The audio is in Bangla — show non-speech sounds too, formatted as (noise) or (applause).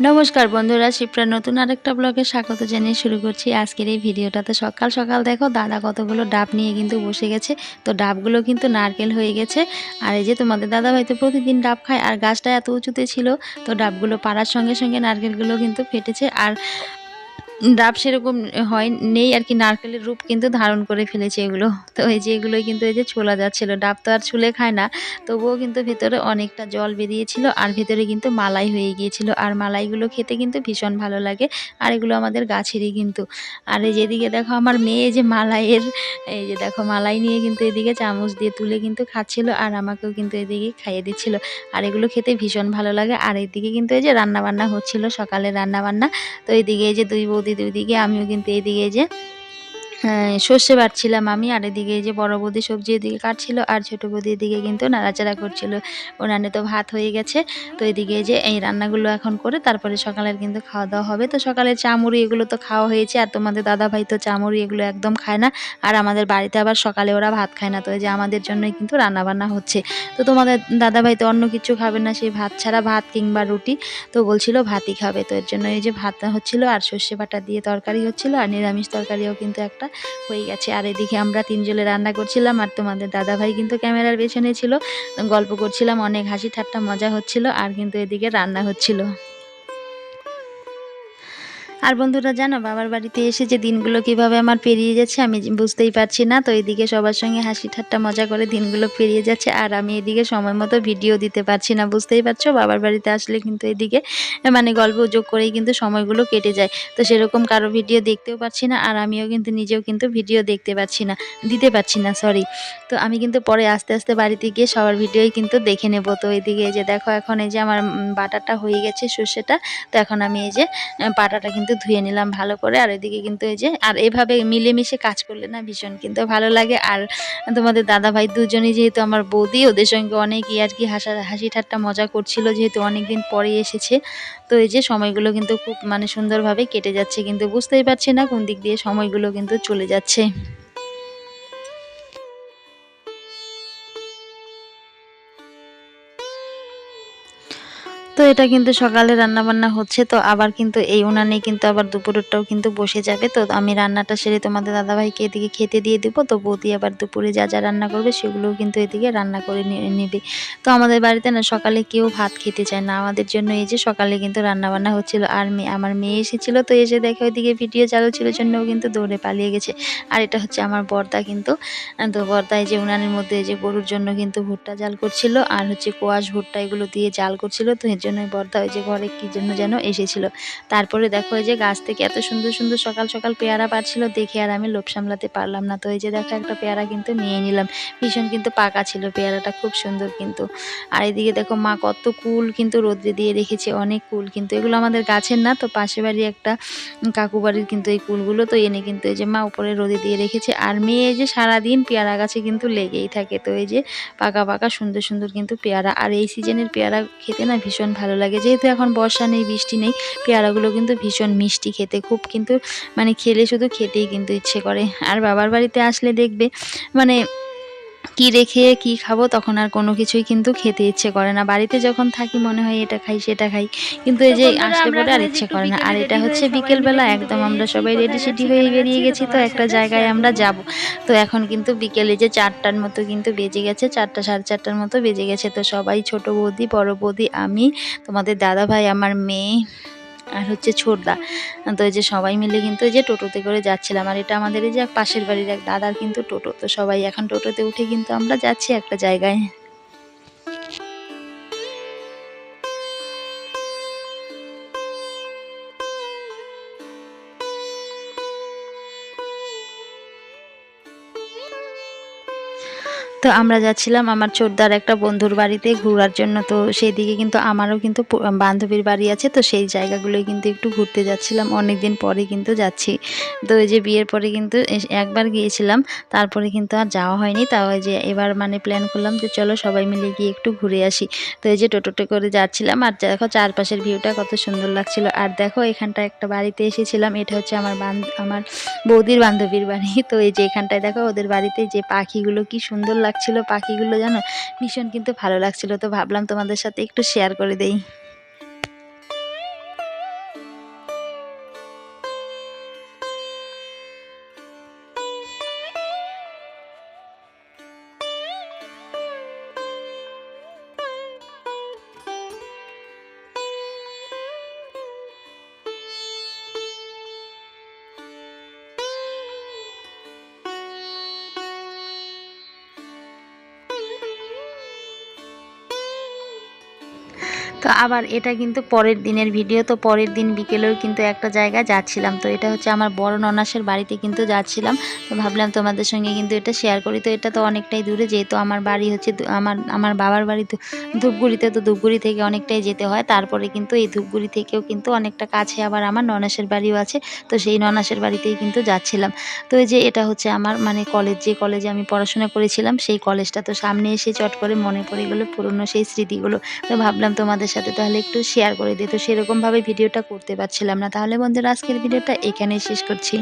নমস্কার বন্ধুরা, শিপ্রার নতুন আরেকটা ব্লগে স্বাগত জানিয়ে শুরু করছি। আজকের এই ভিডিওটাতে সকাল সকাল দেখো, দাদা কতগুলো ডাব নিয়ে কিন্তু বসে গেছে। তো ডাবগুলো কিন্তু নারকেল হয়ে গেছে। আর এই যে তোমাদের দাদা হয়তো প্রতিদিন ডাব খায়, আর গাছটা এত উঁচুতে ছিল, তো ডাবগুলো পাড়ার সঙ্গে সঙ্গে নারকেলগুলো কিন্তু ফেটেছে। আর ডাব সেরকম হয়, নেই আর কি নারকেলের রূপ কিন্তু ধারণ করে ফেলেছে এগুলো। তো এই যে এগুলোই কিন্তু এই যে ছোলা যাচ্ছিল, ডাব তো আর ছুলে খায় না, তবুও কিন্তু ভেতরে অনেকটা জল বেরিয়েছিল আর ভেতরে কিন্তু মালাই হয়ে গিয়েছিল। আর মালাইগুলো খেতে কিন্তু ভীষণ ভালো লাগে, আর এগুলো আমাদের গাছেরই কিন্তু। আর এই যেদিকে দেখো আমার মেয়ে যে মালাইয়ের, এই যে দেখো মালাই নিয়ে কিন্তু এদিকে চামচ দিয়ে তুলে কিন্তু খাচ্ছিল আর আমাকেও কিন্তু এদিকে খাইয়ে দিচ্ছিল। আর এগুলো খেতে ভীষণ ভালো লাগে, আর এদিকে কিন্তু এই যে রান্নাবান্না হচ্ছিল, সকালে রান্না বান্না তো এইদিকে এই যে দুই বৌদি দুই ওইদিকে আমিও কিন্তু এইদিকে যে সর্ষে বাটছিলাম আমি, আর এদিকে যে বড় বৌদি সবজি এদিকে কাটছিল, আর ছোট বৌদি এদিকে কিন্তু নাড়াচাড়া করছিল। ওনানে তো ভাত হয়ে গেছে, তো এদিকে যে এই রান্নাগুলো এখন করে তারপরে সকালের কিন্তু খাওয়া দাওয়া হবে। তো সকালে চামুড়ি এগুলো তো খাওয়া হয়েছে, আর তোমাদের দাদা ভাই তো চামুড়ি এগুলো একদম খায় না, আর আমাদের বাড়িতে আবার সকালে ওরা ভাত খায় না, তো এই যে আমাদের জন্যই কিন্তু রান্না বান্না হচ্ছে। তো তোমাদের দাদা ভাই তো অন্য কিছু খাবে না, সেই ভাত ছাড়া ভাত কিংবা রুটি, তো বলছিল ভাতই খাবে। তো এর জন্য এই যে ভাত হচ্ছিল, আর সর্ষে বাটা দিয়ে তরকারি হচ্ছিল, আর নিরামিষ তরকারিও কিন্তু একটা হয়ে গেছে। আর এদিকে আমরা তিনজনে রান্না করছিলাম আর তোমাদের দাদাভাই কিন্তু ক্যামেরার পেছনে ছিল। গল্প করছিলাম, অনেক হাসি ঠাট্টা, মজা হচ্ছিল আর কিন্তু এদিকে রান্না হচ্ছিল। আর বন্ধুরা, জানো, বাবার বাড়িতে এসে যে দিনগুলো কীভাবে আমার পেরিয়ে যাচ্ছে আমি বুঝতেই পারছি না। তো এদিকে সবার সঙ্গে হাসি ঠাট্টা মজা করে দিনগুলো পেরিয়ে যাচ্ছে আর আমি এদিকে সময় মতো ভিডিও দিতে পারছি না, বুঝতেই পারছ? বাবার বাড়িতে আসলে কিন্তু এদিকে মানে গল্প যোগ করেই কিন্তু সময়গুলো কেটে যায়। তো সেরকম কারও ভিডিও দেখতেও পাচ্ছি না আর আমিও কিন্তু নিজেও কিন্তু ভিডিও দেখতে পাচ্ছি না, দিতে পারছি না সরি তো আমি কিন্তু পরে আস্তে আস্তে বাড়িতে গিয়ে সবার ভিডিওই কিন্তু দেখে নেব। তো এদিকে এই যে দেখো, এখন এই যে আমার বাটাটা হয়ে গেছে সর্ষেটা। তো এখন আমি এই যে পাটাটা কিন্তু ধুয়ে নিলাম ভালো করে, আর এদিকে কিন্তু এই যে, আর এভাবে মিলেমিশে কাজ করলে না ভীষণ কিন্তু ভালো লাগে। আর তোমাদের দাদা ভাই দুজনেই যেহেতু আমার বৌদি, ওদের সঙ্গে অনেক ই আর কি হাসা, হাসি ঠাট্টা মজা করছিল যেহেতু অনেকদিন পরে এসেছে। তো এই যে সময়গুলো কিন্তু খুব মানে সুন্দরভাবে কেটে যাচ্ছে কিন্তু বুঝতেই পারছি না কোন দিক দিয়ে সময়গুলো কিন্তু চলে যাচ্ছে। তো এটা কিন্তু সকালে রান্না বান্না হচ্ছে, তো আবার কিন্তু এই উনানে কিন্তু আবার দুপুরেরটাও কিন্তু বসে যাবে। তো আমি রান্নাটা সেরে তোমাদের দাদাভাইকে এদিকে খেতে দিয়ে দেবো, তো বৌদি আবার দুপুরে যা যা রান্না করবে সেগুলোও কিন্তু এদিকে রান্না করে নেবে। তো আমাদের বাড়িতে না সকালে কেউ ভাত খেতে চায় না। আমাদের জন্য এই যে সকালে কিন্তু রান্না বান্না হচ্ছিল, আর মেয়ে, আমার মেয়ে এসেছিল, তো এসে দেখে ওইদিকে ভিডিও চালু ছিল জন্যও কিন্তু দৌড়ে পালিয়ে গেছে। আর এটা হচ্ছে আমার বর্দা কিন্তু তো বর্দায় যে উনানের মধ্যে যে গরুর জন্য কিন্তু ভুট্টা জাল করছিল, আর হচ্ছে কোয়াশ ভুট্টা এগুলো দিয়ে জাল করছিল, তো এর জন্যই বর্দা ওই যে ঘরে কী জন্য যেন এসেছিল। তারপরে দেখো এই যে গাছ থেকে এত সুন্দর সুন্দর সকাল সকাল পেয়ারা পাচ্ছিল, দেখে আর আমি লোভ সামলাতে পারলাম না। তো এই যে দেখো একটা পেয়ারা কিন্তু নিয়ে নিলাম। ভীষণ কিন্তু পাকা ছিল পেয়ারাটা, খুব সুন্দর কিন্তু। আর এদিকে দেখো মা কত কুল কিন্তু রোদ্রে দিয়ে রেখেছে, অনেক কুল কিন্তু। এগুলো আমাদের গাছের না, তো পাশে বাড়ি একটা কাকু বাড়ির কিন্তু এই কুলগুলো, তো এনে কিন্তু এই যে মা উপরে রোদে দিয়ে রেখেছে। আর মেয়ে যে সারাদিন পেয়ারা গাছে কিন্তু লেগেই থাকে, তো এই যে পাকা পাকা সুন্দর সুন্দর কিন্তু পেয়ারা। আর এই সিজনের পেয়ারা খেতে না ভীষণ ভালো লাগে। যেহেতু এখন বর্ষা নেই, বৃষ্টি নেই, পেয়ারাগুলো কিন্তু ভীষণ মিষ্টি খেতে। খুব কিন্তু মানে খেলে শুধু খেতেই কিন্তু ইচ্ছে করে। আর বাবার বাড়িতে আসলে দেখবে মানে কি রেখে কি খাব তখন আর কোনো কিছুই কিন্তু খেতে ইচ্ছে করে না। বাড়িতে যখন থাকি মনে হয় এটা খাই সেটা খাই। কিন্তু এই যে আসলে পরে আর ইচ্ছে করে না। আর এটা হচ্ছে বিকেলবেলা একদম আমরা সবাই রেডি সেডি হয়ে বেরিয়ে গেছি তো একটা জায়গায় আমরা যাব। তো এখন কিন্তু বিকেলে যে চারটার মতো কিন্তু বেজে গেছে চারটা সাড়ে চারটার মতো বেজে গেছে। তো সবাই ছোট বৌদি বড় বৌদি আমি তোমাদের দাদা ভাই আমার মেয়ে আর হচ্ছে ছোটদা। তো এই যে সবাই মিলে কিন্তু যে টোটোতে করে যাচ্ছিলাম। আর এটা আমাদের এই যে পাশের বাড়ির এক দাদার কিন্তু টোটো। তো সবাই এখন টোটোতে উঠে কিন্তু আমরা যাচ্ছি একটা জায়গায়। তো আমরা যাচ্ছিলাম আমার চোরদার একটা বন্ধুর বাড়িতে ঘোরার জন্য। তো সেই দিকে কিন্তু আমারও কিন্তু বান্ধবীর বাড়ি আছে, তো সেই জায়গাগুলোই কিন্তু একটু ঘুরতে যাচ্ছিলাম। অনেক দিন পরে কিন্তু যাচ্ছি। তো ওই যে বিয়ের পরে কিন্তু একবার গিয়েছিলাম, তারপরে কিন্তু আর যাওয়া হয়নি। তাও ওই যে এবার মানে প্ল্যান করলাম যে চলো সবাই মিলে গিয়ে একটু ঘুরে আসি। তো এই যে টোটোতে করে যাচ্ছিলাম, আর দেখো চারপাশের ভিউটা কত সুন্দর লাগছিল। আর দেখো এখানটা একটা বাড়িতে এসেছিলাম, এটা হচ্ছে আমার আমার বৌদির বান্ধবীর বাড়ি। (laughs) তো এই যে এখানটায় দেখো ওদের বাড়িতে যে পাখিগুলো কি সুন্দর লাগ লাগছিল পাখিগুলো জানো? ভীষণ কিন্তু ভালো লাগছিল। তো ভাবলাম তোমাদের সাথে একটু শেয়ার করে দেই। তো আবার এটা কিন্তু পরের দিনের ভিডিও তো পরের দিন বিকেলেও কিন্তু একটা জায়গায় যাচ্ছিলাম। তো এটা হচ্ছে আমার বড় ননাসের বাড়িতে কিন্তু যাচ্ছিলাম। তো ভাবলাম তোমাদের সঙ্গে কিন্তু এটা শেয়ার করি। তো এটা তো অনেকটাই দূরে, যেহেতু আমার বাড়ি হচ্ছে আমার আমার বাবার বাড়ি ধূপগুড়িতে, তো ধূপগুড়ি থেকে অনেকটাই যেতে হয়। তারপরে কিন্তু এই ধূপগুড়ি থেকেও কিন্তু অনেকটা কাছে আবার আমার ননাসের বাড়িও আছে। তো সেই ননাসের বাড়িতেই কিন্তু যাচ্ছিলাম। তো এই যে এটা হচ্ছে আমার মানে কলেজ যে কলেজে আমি পড়াশোনা করেছিলাম, সেই কলেজটা তো সামনে এসে চট করে মনে পড়ে গেলো পুরনো সেই স্মৃতিগুলো। তো ভাবলাম তোমাদের সাথে তাহলে একটু শেয়ার করে দিত সেরকমভাবে ভিডিওটা করতে পারছিলাম না। তাহলে বন্ধুরা, আজকের ভিডিওটা এখানেই শেষ করছি।